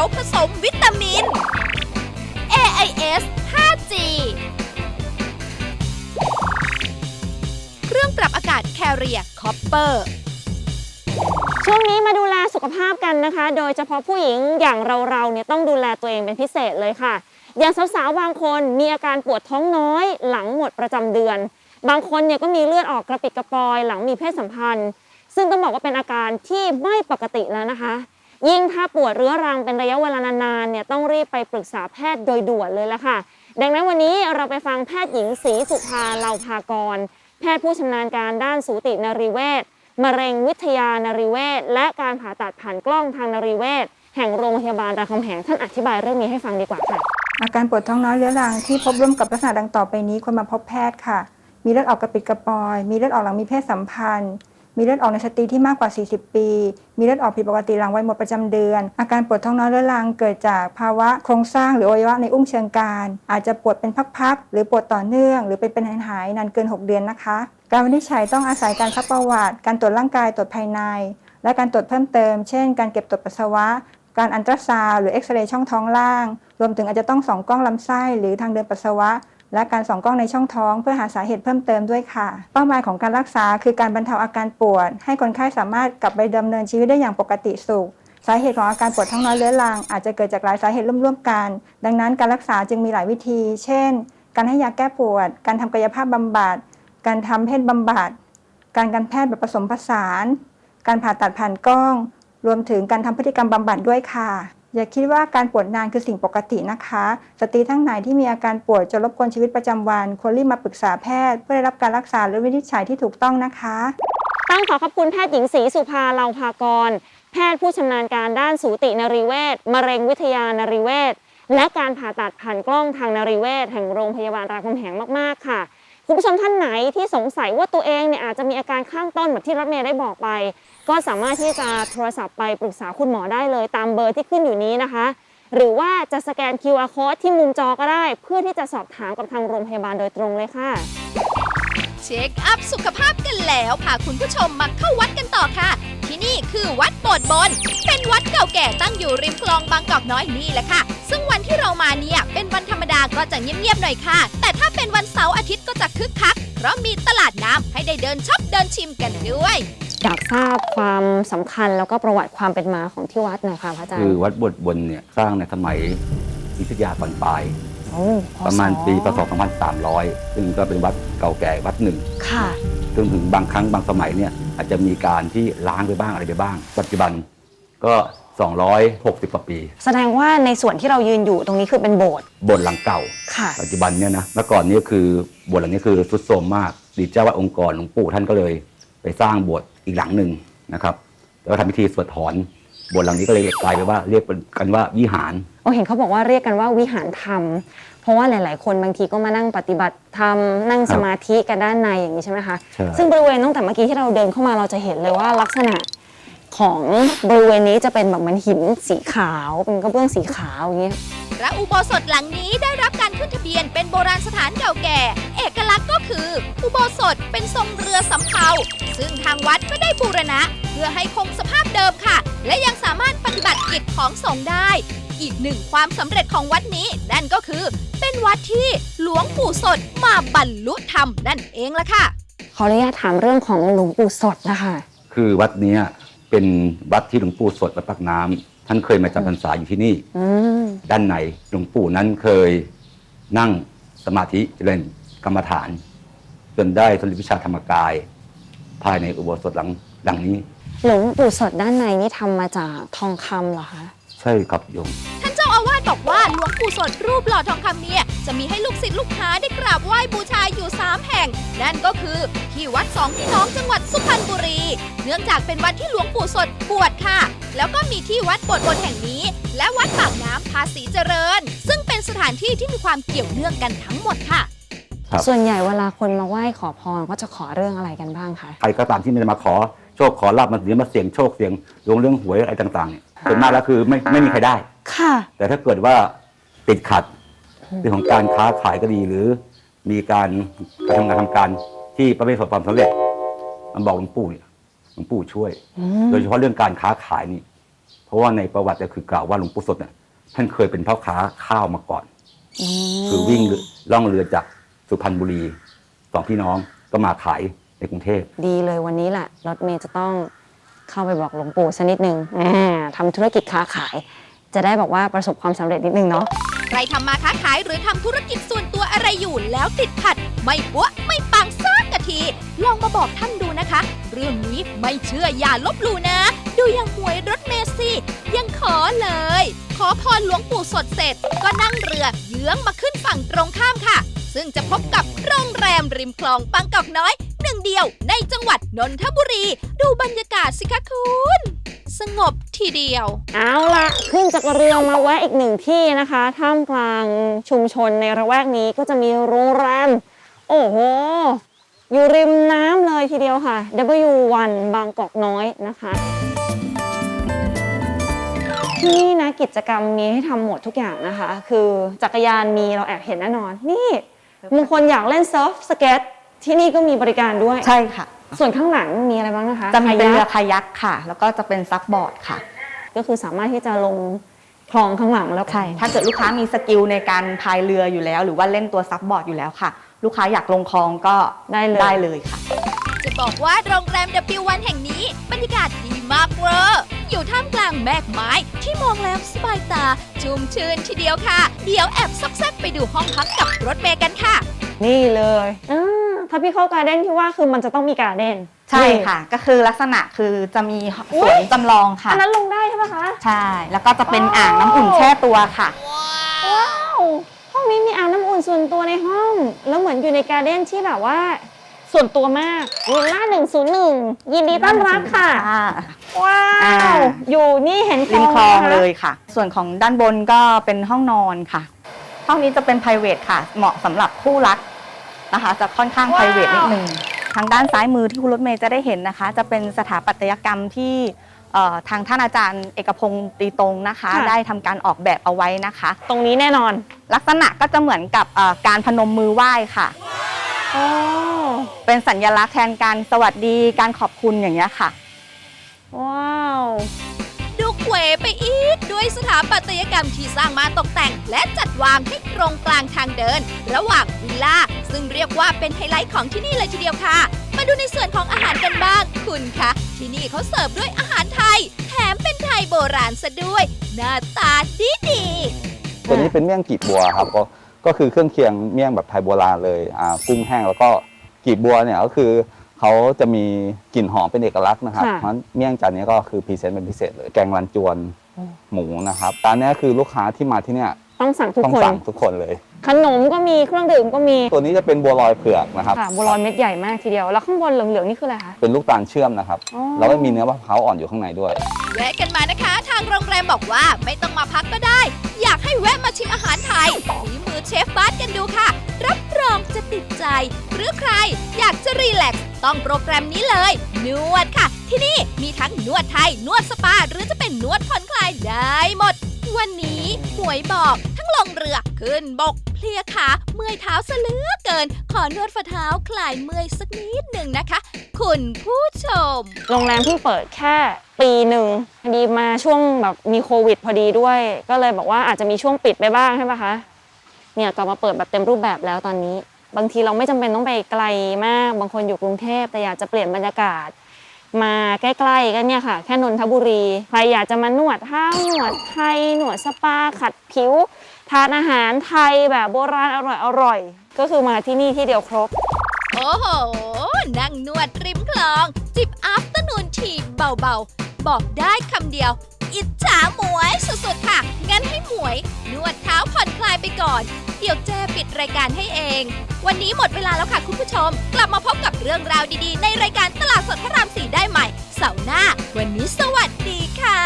ยวผสมวิตามิน AIS 5G เครื่องปรับอากาศ Carrier Copper ช่วงนี้มาดูแลสุขภาพกันนะคะ โดยเฉพาะผู้หญิงอย่างเราๆเนี่ยต้องดูแลตัวเองเป็นพิเศษเลยค่ะ อย่างสาวๆบางคนมีอาการปวดท้องน้อย หลังหมดประจำเดือน บางคนเนี่ยก็มีเลือดออกกระปิดกระปอย หลังมีเพศสัมพันธ์ ซึ่งต้องบอกว่าเป็นอาการที่ไม่ปกติแล้วนะคะ ยิ่งถ้าปวดเรื้อรังเป็นระยะเวลานานๆเนี่ยต้องรีบไปปรึกษาแพทย์โดยด่วนเลยละค่ะ ดังนั้นวันนี้เราไปฟังแพทย์หญิงศรีสุภาเลาภากร แพทย์ผู้ชำนาญการด้านสูตินรีเวชมะเร็งวิทยานรีเวชและการผ่าตัดผ่านกล้องทางนรีเวชแห่งโรงพยาบาลรามคำแหงท่านอธิบายเรื่องนี้ให้ฟังดีกว่าค่ะ อาการปวดท้องน้อยเรื้อรังที่พบร่วมกับลักษณะดังต่อไปนี้ควรมาพบแพทย์ค่ะ มีเลือดออกกระปิดกระปอย มีเลือดออกหลังมีเพศสัมพันธ์ มีเลือดออกในสตรีที่มากกว่า 40 ปี มีเลือดออกผิดปกติหลังวัยหมดประจำเดือน อาการปวดท้องน้อยเรื้อรังเกิดจากภาวะโครงสร้างหรืออวัยวะในอุ้งเชิงกรานอาจจะปวดเป็นพักๆ หรือปวดต่อเนื่อง หรือเป็นเป็นหายๆนานเกิน 6 เดือนนะคะ การวินิจฉัยต้องอาศัยการซักประวัติ การตรวจร่างกายตรวจภายใน และการตรวจเพิ่มเติม เช่น การเก็บตรวจปัสสาวะ การอันตราซาวหรือเอ็กซเรย์ช่องท้องล่าง รวมถึงอาจจะต้องส่องกล้องลำไส้หรือทางเดินปัสสาวะ และการส่องกล้องในช่องท้องเพื่อหาสาเหตุเพิ่มเติมด้วยค่ะ เป้าหมายของการรักษาคือการบรรเทาอาการปวด ให้คนไข้สามารถกลับไปดำเนินชีวิตได้อย่างปกติสุข สาเหตุของอาการปวดท้องน้อยเรื้อรังอาจจะเกิดจากหลายสาเหตุร่วมๆกัน ดังนั้นการรักษาจึงมีหลายวิธี เช่น การให้ยาแก้ปวด การทำกายภาพบำบัด การทำเพศบำบัด การการแพทย์แบบผสมผสาน การผ่าตัดผ่านกล้อง รวมถึงการทำพฤติกรรมบำบัดด้วยค่ะ อย่าคิดว่าการปวดนานคือสิ่งปกตินะคะ สตรีทั้งไหนที่มีอาการปวดจนรบกวนชีวิตประจำวันควรรีบมาปรึกษาแพทย์ เพื่อได้รับการรักษาและวินิจฉัยที่ถูกต้องนะคะต้องขอขอบคุณแพทย์หญิงศรีสุภาเลาภากร แพทย์ผู้ชำนาญการด้านสูตินรีเวชมะเร็งวิทยานรีเวชและการผ่าตัดผ่านกล้องทางนรีเวชแห่งโรงพยาบาลรามคำแหงมากๆค่ะ คุณผู้ชมท่านไหนที่สงสัยว่าตัวเองเนี่ยอาจจะมีอาการข้างต้นแบบที่รถเมย์ได้บอกไป ก็สามารถที่จะโทรศัพท์ไปปรึกษาคุณหมอได้เลย ตามเบอร์ที่ขึ้นอยู่นี้นะคะ หรือว่าจะสแกน QR code ที่มุมจอก็ได้ เพื่อที่จะสอบถามกับทางโรงพยาบาลโดยตรงเลยค่ะ เช็คอัพสุขภาพกันแล้วพาคุณผู้ชมมาเข้าวัดกันต่อค่ะ คือวัดโบดบน เป็นวัดเก่าแก่ตั้งอยู่ริมคลองบางกอกน้อยนี่แหละค่ะ ซึ่งวันที่เรามาเนี่ย เป็นวันธรรมดาก็จะเงียบๆหน่อยค่ะ แต่ถ้าเป็นวันเสาร์อาทิตย์ก็จะคึกคัก เพราะมีตลาดน้ำให้ได้เดินช็อปเดินชิมกันด้วย อยากทราบความสำคัญแล้วก็ประวัติความเป็นมาของที่วัดหน่อยค่ะพระอาจารคือย์วัดบวชบนเนี่ยสร้างในสมัยอยุธยาตอนปลาย โอ้พศประมาณปีพศ 2300 ซึ่งก็เป็นวัดเก่าแก่วัดหนึ่งค่ะซึ่งถึงบางครั้งบางสมัยเนี่ย อาจจะมีการที่ล้างไปบ้างอะไรไปบ้าง ปัจจุบันก็ 260กว่าปี แสดงว่าในส่วนที่เรายืนอยู่ตรงนี้คือเป็นโบสถ์โบสถ์หลังเก่า ค่ะ ปัจจุบันเนี่ยนะเมื่อก่อนนี้คือโบสถ์หลังนี้คือทรุดโทรมมากดีเจ้าวัดองค์กรหลวงปู่ท่านก็เลย ไปสร้างโบสถ์อีกหลังหนึ่งนะครับแล้วก็ทำพิธีสวดถอนโบสถ์หลังนี้ก็เลยกลายไปนว่าเรียกกันว่าวิหาร โอ้เห็นเขาบอกว่าเรียกกันว่าวิหารธรรม เพราะว่าหลาย ๆ คนบางทีก็มานั่งปฏิบัติธรรมนั่งครับสมาธิกันด้านในอย่างนี้ใช่ไหมคะ ใช่ ซึ่งบริเวณตั้งแต่เมื่อกี้ที่เราเดินเข้ามาเราจะเห็นเลยว่าลักษณะของบริเวณนี้จะเป็นแบบเหมือนหินสีขาวเป็นกระเบื้องสีขาวอย่างเงี้ยพระอุโบสถหลังนี้ได้รับการขึ้นทะเบียนเป็นโบราณสถานเก่าแก่ เอกลักษณ์ก็คือ อุโบสถเป็นทรงเรือสำเภา ซึ่งทางวัดก็ได้บูรณะ เพื่อให้คงสภาพเดิมค่ะ และยังสามารถปฏิบัติกิจของสงฆ์ได้ อีกหนึ่งความสำเร็จของวัดนี้ นั่นก็คือ เป็นวัดที่หลวงปู่สดมาบรรลุธรรมนั่นเองละค่ะ ขออนุญาตถามเรื่องของหลวงปู่สดนะคะคือวัดเนี้ยเป็นวัดที่หลวงปู่สดวัดปากน้ำท่านเคยมาจำพรรษาอยู่ที่นี่ อืมด้านในหลวงปู่นั้นเคยนั่งสมาธิเจริญกรรมฐาน จนได้สำเร็จวิชาธรรมกาย ภายในอุโบสถหลังหลังนี้ หลวงปู่สดด้านในนี่ทำมาจากทองคำเหรอคะ ใช่ครับโยม ท่านเจ้าอาวาสบอกว่าหลวงปู่สดรูปหล่อทองคำเนี่ยจะมีให้ลูกศิษย์ลูกหาได้กราบไหว้บูชาอยู่ 3 แห่ง นั่นก็คือที่วัดสองพี่น้องจังหวัดสุพรรณบุรี เนื่องจากเป็นวัดที่หลวงปู่สดบวชค่ะ แล้วก็มีที่วัดบทบนแห่งนี้ และวัดปากน้ำภาษีเจริญ ซึ่งเป็นสถานที่ที่มีความเกี่ยวเนื่องกันทั้งหมดค่ะ ครับ ส่วนใหญ่เวลาคนมาไหว้ขอพรก็จะขอเรื่องอะไรกันบ้างคะ ใครก็ตามที่ไม่ได้มาขอโชคขอลาบมาเสียมาเสี่ยงโชคเสี่ยงดวงเรื่องหวยอะไรต่างๆเนี่ย ส่วนมากแล้วคือไม่ไม่มีใครได้ ค่ะ แต่ถ้าเกิดว่าติดขัดเรื่องของการค้าขายก็ดีหรือ มีการกระทำงานทำการที่ประไม่ประสบความสำเร็จ มันบอกหลวงปู่เนี่ยหลวงปู่ช่วย อืม โดยเฉพาะเรื่องการค้าขายนี่พเพราะว่าในประวัติก็คือกล่าวว่าหลวงปู่สดเนี่ยท่านเคยเป็นพ่อค้าข้าวมาก่อน คือวิ่งเรือล่องเรือจากสุพรรณบุรีสองพี่น้องก็มาขายในกรุงเทพ ดีเลยวันนี้แหละรถเมย์จะต้อง เข้าไปบอกหลวงปู่สักนิดนึงอ่าทำธุรกิจค้าขาย จะได้บอกว่าประสบความสำเร็จนิดนึงเนาะ ใครทำมาค้าขายหรือทำธุรกิจส่วนตัวอะไรอยู่แล้วติดขัด ไม่ปัวไม่ปังสักกะที ลองมาบอกท่านดูนะคะ เรื่องนี้ไม่เชื่ออย่าลบหลู่นะ ดูอย่างหวยรถเมล์สิยังขอเลย ขอพรหลวงปู่สดเสร็จ ก็นั่งเรือเยื้องมาขึ้นฝั่งตรงข้ามค่ะ ซึ่งจะพบกับโรงแรมริมคลองบางกอกน้อย หนึ่งเดียวในจังหวัดนนทบุรี ดูบรรยากาศสิคะคุณสงบทีเดียว เอาละขึ้นจากเรือมาแวะอีกหนึ่งที่นะคะ ท่ามกลางชุมชนในระแวกนี้ก็จะมีโรงแรม โอ้โห อยู่ริมน้ำเลยทีเดียวค่ะ W1 บางกอกน้อยนะคะที่นี่นะกิจกรรมมีให้ทำหมดทุกอย่างนะคะ คือจักรยานมีเราแอบเห็นแน่นอน นี่ บางคนอยากเล่นเซิร์ฟสเก็ตที่นี่ก็มีบริการด้วย ใช่ค่ะ ส่วนข้างหลังมีอะไรบ้างนะคะจะมีเป็นเรือคายักคายักค่ะ แล้วก็จะเป็นซับบอร์ดค่ะ ก็คือสามารถที่จะลงคลองข้างหลังแล้วใช่ถ้าเกิดลูกค้ามีสกิลในการพายเรืออยู่แล้ว หรือว่าเล่นตัวซับบอร์ดอยู่แล้วค่ะ ลูกค้าอยากลงคลองก็ได้เลยได้เลยค่ะ จะบอกว่าโรงแรม W1 แห่งนี้บรรยากาศดีมากเวอร์ อยู่ท่ามกลางแมกไม้ที่มองแล้วสบายตา ชุ่มชื่นทีเดียวค่ะ เดี๋ยวแอบซอกแซกไปดูห้องพักกับรถเมย์กันค่ะ นี่เลยอ่าถ้าพี่เข้าการ์เด้นที่ว่าคือมันจะต้องมีการ์เด้นใช่ค่ะ ก็คือลักษณะคือจะมีสวนจำลองค่ะ อันนั้นลงได้ใช่ไหมคะ ใช่ แล้วก็จะเป็นอ๋ออ่อ่างน้ำอุ่นแช่ตัวค่ะ ว้าว ห้องนี้มีอ่างน้ำอุ่นส่วนตัวในห้อง แล้วเหมือนอยู่ในการ์เด้นที่แบบว่า ส่วนตัวมากวิลล่า101ยินดีต้อนรับค่ะว้าอ่า ว อยู่นี่เห็นคลริอมงคลองไหมะเลยค่ะ ส่วนของด้านบนก็เป็นห้องนอนค่ะ ห้องนี้จะเป็น p r i v a t ค่ะ เหมาะสำหรับคู่รักนะคะ จะค่อนข้าง p r i v a t นิดนึง ทางด้านซ้ายมือที่คุณรถเมย์จะได้เห็นนะคะ จะเป็นสถาปัตยกรรมที่เอ่อทางท่านอาจารย์เอกพงศ์ตรีตรงนะคะ ค่ะ ได้ทำการออกแบบเอาไว้นะคะ ตรงนี้แน่นอนลักษณะก็จะเหมือนกับเอ่อการพนมมือไหว้ค่ะ อ๋อ เป็นสัญลักษณ์แทนการสวัสดีการขอบคุณอย่างนี้ยค่ะ ว้าว ดูเขวไปอีก ด้วยสถาปัตยกรรมที่สร้างมาตกแต่ง และจัดวางให้ตรงกลางทางเดิน ระหว่างวิลล่า ซึ่งเรียกว่าเป็นไฮไลท์ของที่นี่เลยทีเดียวค่ะ มาดูในส่วนของอาหารกันบ้างคุณคะที่นี่เขาเสิร์ฟด้วยอาหารไทย แถมเป็นไทยโบราณซะด้วย หน้าตาดีดีๆตัวนี้เป็นเมี่ยงกีบบัวครับก็ก็คือเครื่องเคียงเมี่ยงแบบไทยโบราณเลยอ่ากุ้งแห้งแล้วก็ กีบบัวเนี่ยก็คือเขาจะมีกลิ่นหอมเป็นเอกลักษณ์นะครับ ค่ะเพราะฉะนั้นเมี่ยงจานนี้ก็คือพรีเซนต์เป็นพิเศษเลย แกงรันจวนหมูนะครับจานนี้คือลูกค้าที่มาที่เนี่ยต้องสั่งทุกต้องคน สั่งทุกคนเลย ขนมก็มีเครื่องดื่มก็มีตัวนี้จะเป็นบัวลอยเผือกนะครับ ค่ะบัวลอยเม็ดใหญ่มากทีเดียว แล้วข้างบนเหลืองๆนี่คืออะไรคะ เป็นลูกตาลเชื่อมนะครับ อ๋อ แล้วก็มีเนื้อมะพร้าวอ่อนอยู่ข้างในด้วย แวะกันมานะคะ ทางโรงแรมบอกว่าไม่ต้องมาพักก็ได้อยากให้แวะมาชิมอาหารไทยฝีมือเชฟบาสกันดูค่ะ รับรองจะติดใจ หรือใครอยากจะรีแลกซ์ต้องโปรแกรมนี้เลย นวดค่ะ ที่นี่มีทั้งนวดไทย นวดสปา หรือจะเป็นนวดผ่อนคลายได้หมด วันนี้หวยบอก ลงเรือ ขึ้นบก เพลียขาเมื่อยเท้าซะเหลือเกิน ขอนวดฝ่าเท้าคลายเมื่อยสักนิดหนึ่งนะคะ คุณผู้ชม โรงแรมเพิ่งเปิดแค่ปีหนึ่งพอดีมาช่วงแบบมีโควิดพอดีด้วย ก็เลยบอกว่าอาจจะมีช่วงปิดไปบ้างใช่ปะคะ เนี่ยกลับมาเปิดแบบเต็มรูปแบบแล้วตอนนี้ บางทีเราไม่จำเป็นต้องไปไกลมาก บางคนอยู่กรุงเทพแต่อยากจะเปลี่ยนบรรยากาศ มาใกล้ๆกันเนี่ยค่ะ แค่นนทบุรี ใครอยากจะมานวดเท้าหนวดไทยหนวดสปาขัดผิว ทานอาหารไทยแบบโบราณอร่อยอร่อย ก็คือมาที่นี่ที่เดียวครบ โอ้โห นั่งนวดริมคลอง จิบอัฟเตอร์นูนทีเบาๆ บอกได้คำเดียว อิจฉาหมวยสุดๆค่ะ งั้นให้หมวย นวดเท้าผ่อนคลายไปก่อน เดี๋ยวเจ้ปิดรายการให้เอง วันนี้หมดเวลาแล้วค่ะคุณผู้ชม กลับมาพบกับเรื่องราวดีๆ ในรายการตลาดสดพระรามสีได้ใหม่ เสาร์หน้า วันนี้สวัสดีค่ะ